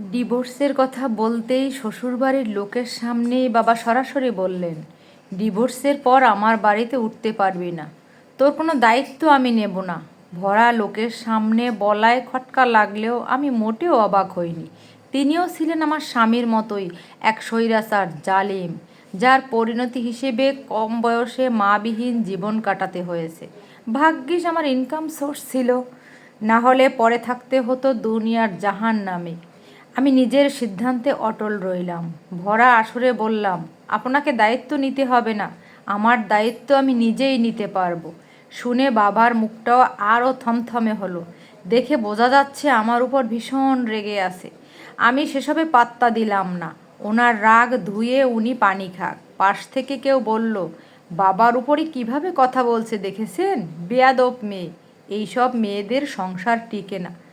ডিভোর্সের কথা বলতেই শ্বশুরবাড়ির লোকের সামনেই বাবা সরাসরি বললেন, ডিভোর্সের পর আমার বাড়িতে উঠতে পারবি না। তোর কোনো দায়িত্ব আমি নেব না। ভরা লোকের সামনে বলায় খটকা লাগলেও আমি মোটেও অবাক হইনি। তিনিও ছিলেন আমার স্বামীর মতোই এক স্বৈরাচার, জালিম, যার পরিণতি হিসেবে কম বয়সে মাবিহীন জীবন কাটাতে হয়েছে। ভাগ্যিস আমার ইনকাম সোর্স ছিল। না হলে পরে থাকতে হতো দুনিয়ার জাহান নামে আমি নিজের সিদ্ধান্তে অটল রইলাম। ভরা আসরে বললাম, আপনাকে দায়িত্ব নিতে হবে না, আমার দায়িত্ব আমি নিজেই নিতে পারব। শুনে বাবার মুখটাও আরও থমথমে হলো। দেখে বোঝা যাচ্ছে আমার উপর ভীষণ রেগে আছে। আমি সেসবে পাত্তা দিলাম না। ওনার রাগ ধুয়ে উনি পানি খাক। পাশ থেকে কেউ বলল, বাবার উপরই কীভাবে কথা বলছে দেখেছেন? বেয়াদব মেয়ে। এইসব মেয়েদের সংসার টিকে না।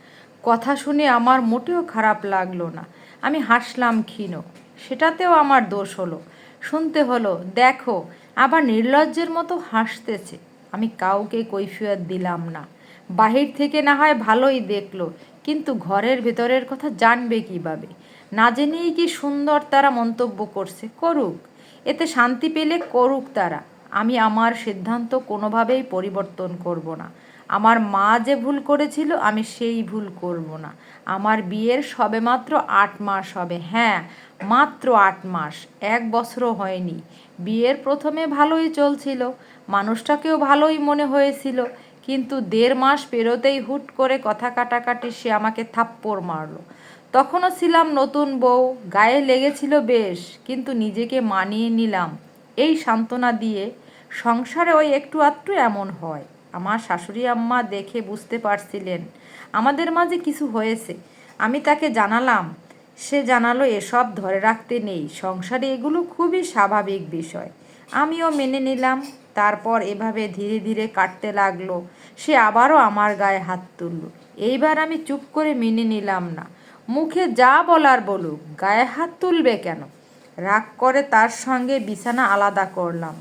কথা শুনে আমার মোটেও খারাপ লাগল না। আমি হাসলাম ক্ষীণ। সেটাতেও আমার দোষ হলো। শুনতে হলো, দেখো, আবার নির্লজ্জের মতো হাসতেছে। আমি কাউকে কৈফিয়ত দিলাম না। বাহির থেকে না হয় ভালোই দেখল, কিন্তু ঘরের ভেতরের কথা জানবে কীভাবে? না জেনেই কি সুন্দর তারা মন্তব্য করছে। করুক। এতে শান্তি পেলে করুক তারা। আমি আমার সিদ্ধান্ত কোনোভাবেই পরিবর্তন করব না। আমার মা যে ভুল করেছিল, আমি সেই ভুল করব না। আমার বিয়ের সবেমাত্র আট মাস হবে। হ্যাঁ মাত্র আট মাস। এক বছরও হয়নি। বিয়ের প্রথমে ভালোই চলছিল। মানুষটাকেও ভালোই মনে হয়েছিল। কিন্তু দেড় মাস পেরোতেই হুট করে কথা কাটাকাটি সে আমাকে থাপ্পড় মারলো। তখনও ছিলাম নতুন বউ। গায়ে লেগেছিল বেশ, কিন্তু নিজেকে মানিয়ে নিলাম। এই সান্ত্বনা দিয়ে সংসারে ওই একটু আধটু এমন হয়। আমার শাশুড়ি আম্মা দেখে বুঝতে পারছিলেন। আমাদের মাঝে কিছু হয়েছে। আমি তাকে জানালাম। সে জানালো, এসব ধরে রাখতে নেই। সংসারে এগুলো খুবই স্বাভাবিক বিষয়। আমিও মেনে নিলাম। তারপর এভাবে ধীরে ধীরে কাটতে লাগল। সে আবারও আমার গায়ে হাত তুলল। এইবার আমি চুপ করে মেনে নিলাম না। মুখে যা বলার বলুক, গায়ে হাত তুলবে কেন? রাগ করে তার সঙ্গে বিছানা আলাদা করলাম।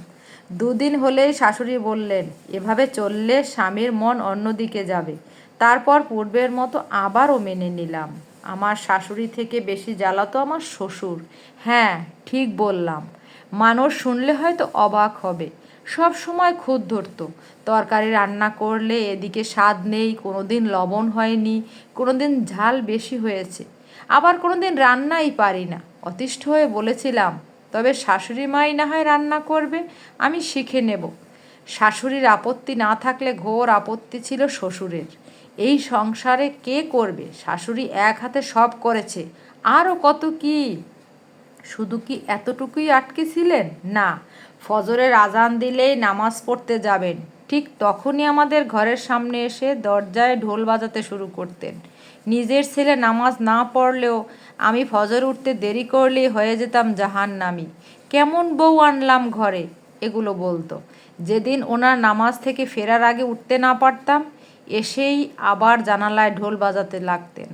দুদিন হলেই শাশুড়ি বললেন, এভাবে চললে স্বামীর মন অন্যদিকে যাবে। তারপর পূর্বের মতো আবারও মেনে নিলাম। আমার শাশুড়ি থেকে বেশি জ্বালাতো আমার শ্বশুর। হ্যাঁ ঠিক বললাম। মানুষ শুনলে হয়তো অবাক হবে। সব সময় খুদ ধরতো। তরকারি রান্না করলে এদিকে স্বাদ নেই কোনো দিন লবণ হয়নি কোনো দিন ঝাল বেশি হয়েছে। আবার কোনো দিন রান্নাই পারি না। অতিষ্ঠ হয়ে বলেছিলাম তবে শাশুড়ি মাই না হয় রান্না করবে, আমি শিখে নেব। শাশুড়ির আপত্তি না থাকলে ঘোর আপত্তি ছিল শ্বশুরের। এই সংসারে কে করবে? শাশুড়ি এক হাতে সব করেছে আরও কত কি? শুধু কি এতটুকুই আটকে ছিলেন না, ফজরের আজান দিলেই নামাজ পড়তে যাবেন। ঠিক তখনই আমাদের ঘরের সামনে এসে দরজায় ঢোল বাজাতে শুরু করতেন। নিজের ছেলে নামাজ না পড়লেও আমি ফজর উঠতে দেরি করলেই হয়ে যেতাম জাহান নামি কেমন বউ আনলাম ঘরে? এগুলো বলতো। যেদিন ওনার নামাজ থেকে ফেরার আগে উঠতে না পারতাম, এসেই আবার জানালায় ঢোল বাজাতে লাগতেন।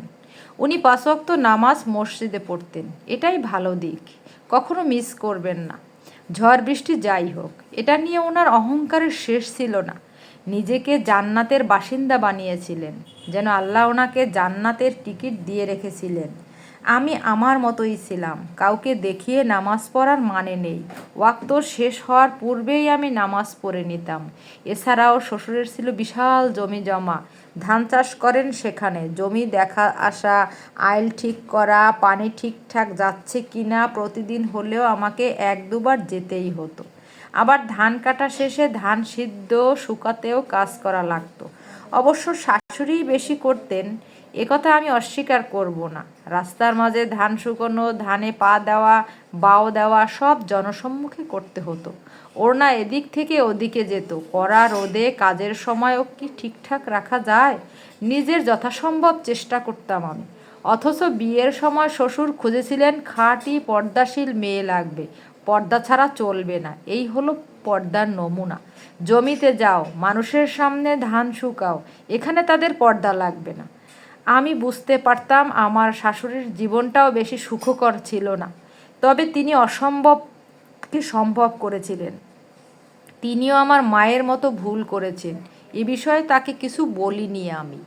উনি পাঁচক্ত নামাজ মসজিদে পড়তেন। এটাই ভালো দিক। কখনো মিস করবেন না। ঝড় বৃষ্টি যাই হোক, এটা নিয়ে ওনার অহংকারের শেষ ছিল না। নিজেকে জান্নাতের বাসিন্দা বানিয়েছিলেন, যেন আল্লাহ ওনাকে জান্নাতের টিকিট দিয়ে রেখেছিলেন। আমি আমার মতোই ছিলাম, কাউকে দেখিয়ে নামাজ পড়ার মানে নেই। ওয়াক্ত শেষ হওয়ার পূর্বেই আমি নামাজ পড়ে নিতাম। এছাড়াও শ্বশুরের ছিল বিশাল জমি জমা। ধান চাষ করেন সেখানে। জমি দেখা, আসা, আইল ঠিক করা, পানি ঠিকঠাক যাচ্ছে কি না প্রতিদিন হলেও আমাকে এক দুবার যেতেই হতো। আবার ধান কাটা শেষে ধান সিদ্ধ শুকাতেও কাজ করা লাগতো। অবশ্য শাশুড়িই বেশি করতেন একথা আমি অস্বীকার করব না। রাস্তার মাঝে ধান শুকনো, ধানে পা দেওয়া, বাও দেওয়া সব জনসম্মুখে করতে হতো। ওড়না এদিক থেকে ওদিকে যেত। কড়া রোদে কাজের সময়ও কি ঠিকঠাক রাখা যায়? নিজের যথাসম্ভব চেষ্টা করতাম আমি। অথচ বিয়ের সময় শ্বশুর খুঁজেছিলেন খাঁটি পর্দাশীল মেয়ে লাগবে। পর্দা ছাড়া চলবে না। এই হলো পর্দার নমুনা। জমিতে যাও, মানুষের সামনে ধান শুকাও, এখানে তাদের পর্দা লাগবে না। আমি বুঝতে পারতাম আমার শাশুড়ির জীবনটাও বেশি সুখকর ছিল না। তবে তিনি অসম্ভবকে সম্ভব করেছিলেন। তিনিও আমার মায়ের মতো ভুল করেছেন। এ বিষয়ে তাকে কিছু বলিনি আমি।